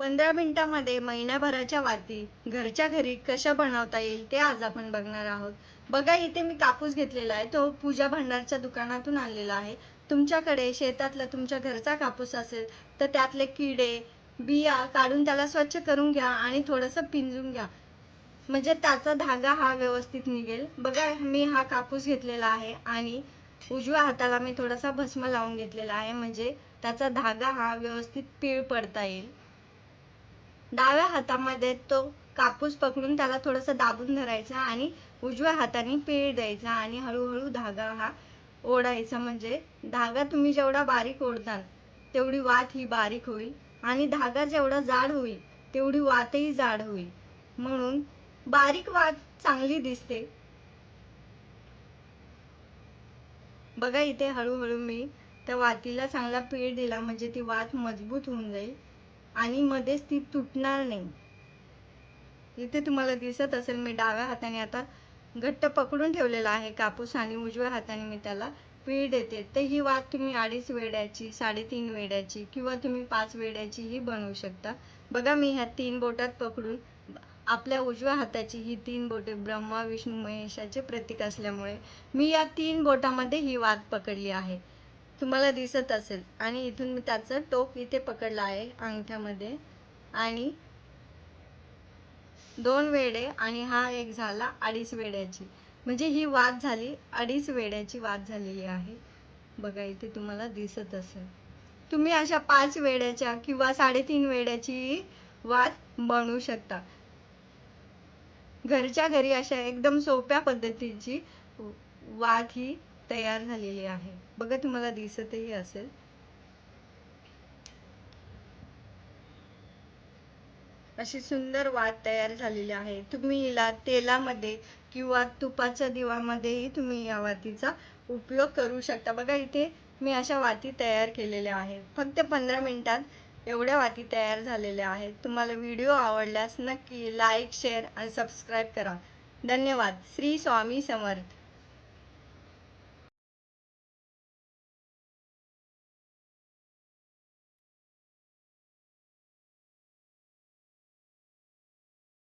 पंधरा मिनिटामध्ये महिन्याभराच्या वाती घरच्या घरी कशा बनवता येईल ते आज आपण बघणार आहोत. बघा इथे मी कापूस घेतलेला आहे. तो पूजा भंडारच्या दुकानातून आणलेला आहे. तुमच्याकडे शेतातला तुमच्या घरचा कापूस असेल तर त्यातले किडे बिया काढून त्याला स्वच्छ करून घ्या आणि थोडंसं पिंजून घ्या. म्हणजे त्याचा धागा हा व्यवस्थित निघेल. बघा मी हा कापूस घेतलेला आहे आणि उजव्या हाताला मी थोडासा भस्म लावून घेतलेला आहे. म्हणजे त्याचा धागा हा व्यवस्थित पीळ पडता येईल. डाव्या हातामध्ये तो कापूस पकडून त्याला थोडंसं दाबून धरायचा आणि उजव्या हाताने पिळ द्यायचा आणि हळूहळू धागा हा ओढायचा. म्हणजे धागा तुम्ही जेवढा बारीक ओढताल तेवढी वात ही बारीक होईल आणि धागा जेवढा जाड होईल तेवढी वातही जाड होईल. म्हणून बारीक वात चांगली दिसते. बघा इथे हळूहळू मी त्या वातीला चांगला पीळ दिला म्हणजे ती वात मजबूत होऊन जाईल. आणि मध्येच ती तुटणार नाही. इथे तुम्हाला दिसत असेल मी डाव्या हाताने आता घट्ट पकडून ठेवलेला आहे कापूस आणि उजव्या हाताने मी त्याला पीळ देते. तर ही वात तुम्ही अडीच वेड्याची साडेतीन वेड्याची किंवा तुम्ही पाच वेड्याचीही बनवू शकता. बघा मी ह्या तीन बोटात पकडून आपल्या उजव्या हाताची ही तीन बोटे ब्रह्मा विष्णू महेशाचे प्रतीक असल्यामुळे मी या तीन बोटामध्ये ही वात पकडली आहे. तुम्हाला दिसत असेल. आणि इथून मी त्याचं टोक इथे पकडलं आहे अंगठ्यामध्ये. आणि दोन वेडे आणि हा एक झाला अडीच वेड्याची. म्हणजे ही वाद झाली अडीच वेड्याची वाद झालेली आहे. बघा इथे तुम्हाला दिसत असेल. तुम्ही अशा पाच वेड्याच्या किंवा साडेतीन वेड्याची वाद बनवू शकता. घरच्या घरी अशा एकदम सोप्या पद्धतीची वाद ही तयार झालेली आहे. बघा तुम्हाला दिसतही असेल. अशी सुंदर वात तयार झालेली आहे. तुम्ही हिला तेलामध्ये किंवा तुपाच्या दिवामध्येही तुम्ही या वातीचा उपयोग करू शकता. बघा इथे मी अशा वाती तयार केलेल्या आहेत. फक्त पंधरा मिनिटात एवढ्या वाती तयार झालेल्या आहेत. तुम्हाला व्हिडिओ आवडल्यास नक्की लाईक शेअर आणि सबस्क्राईब करा. धन्यवाद. श्री स्वामी समर्थ.